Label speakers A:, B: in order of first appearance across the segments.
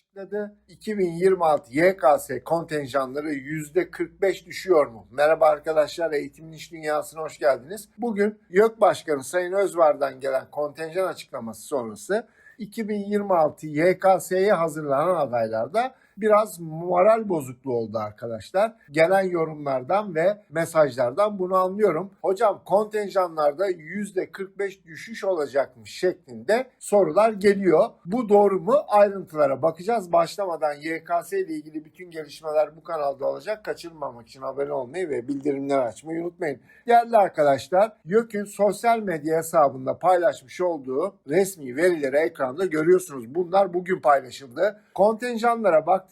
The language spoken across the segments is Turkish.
A: açıkladı. 2026 YKS kontenjanları %45 düşüyor mu? Merhaba arkadaşlar, Eğitimin İş Dünyası'na hoş geldiniz. Bugün YÖK Başkanı Sayın Özvar'dan gelen kontenjan açıklaması sonrası 2026 YKS'ye hazırlanan adaylarda biraz moral bozukluğu oldu arkadaşlar. Gelen yorumlardan ve mesajlardan bunu anlıyorum. Hocam kontenjanlarda %45 düşüş olacakmış şeklinde sorular geliyor. Bu doğru mu? Ayrıntılara bakacağız. Başlamadan YKS ile ilgili bütün gelişmeler bu kanalda olacak. Kaçırmamak için abone olmayı ve bildirimleri açmayı unutmayın. Değerli arkadaşlar, YÖK'ün sosyal medya hesabında paylaşmış olduğu resmi verileri ekranda görüyorsunuz. Bunlar bugün paylaşıldı. Kontenjanlara baktığımızda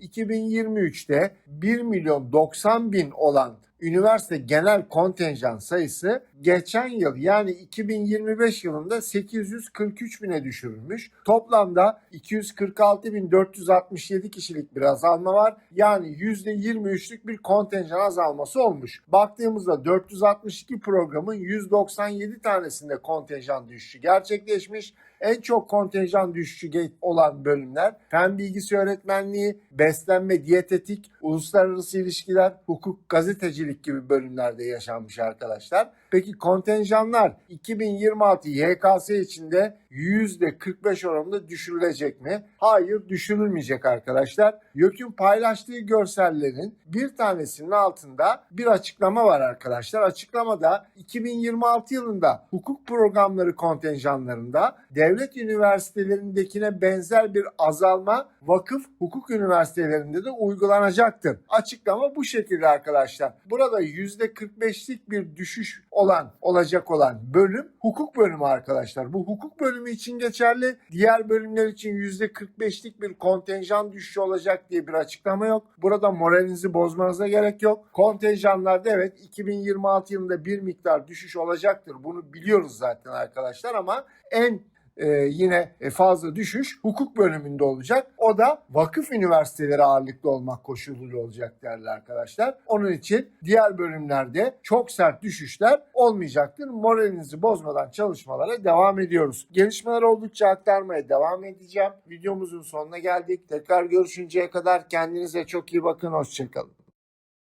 A: 2023'te 1 milyon 90 bin olan üniversite genel kontenjan sayısı geçen yıl yani 2025 yılında 843 bine düşürülmüş. Toplamda 246.467 kişilik bir azalma var. Yani %23'lük bir kontenjan azalması olmuş. Baktığımızda 462 programın 197 tanesinde kontenjan düşüşü gerçekleşmiş. En çok kontenjan düşüşü olan bölümler fen bilgisi öğretmenliği, beslenme, diyetetik, uluslararası ilişkiler, hukuk, gazetecilik gibi bölümlerde yaşanmış arkadaşlar. Peki kontenjanlar 2026 YKS içinde %45 oranında düşürülecek mi? Hayır düşürülmeyecek arkadaşlar. YÖK'ün paylaştığı görsellerin bir tanesinin altında bir açıklama var arkadaşlar. Açıklamada 2026 yılında hukuk programları kontenjanlarında devlet üniversitelerindekine benzer bir azalma vakıf hukuk üniversitelerinde de uygulanacaktır. Açıklama bu şekilde arkadaşlar. Burada %45'lik bir düşüş olan olacak olan bölüm hukuk bölümü arkadaşlar. Bu hukuk bölümü için geçerli. Diğer bölümler için %45'lik bir kontenjan düşüşü olacak diye bir açıklama yok. Burada moralinizi bozmanıza gerek yok. Kontenjanlarda evet 2026 yılında bir miktar düşüş olacaktır. Bunu biliyoruz zaten arkadaşlar ama en e, yine fazla düşüş hukuk bölümünde olacak. O da vakıf üniversiteleri ağırlıklı olmak koşuluyla olacak değerli arkadaşlar. Onun için diğer bölümlerde çok sert düşüşler olmayacaktır. Moralinizi bozmadan çalışmalara devam ediyoruz. Gelişmeler oldukça aktarmaya devam edeceğim. Videomuzun sonuna geldik. Tekrar görüşünceye kadar kendinize çok iyi bakın. Hoşçakalın.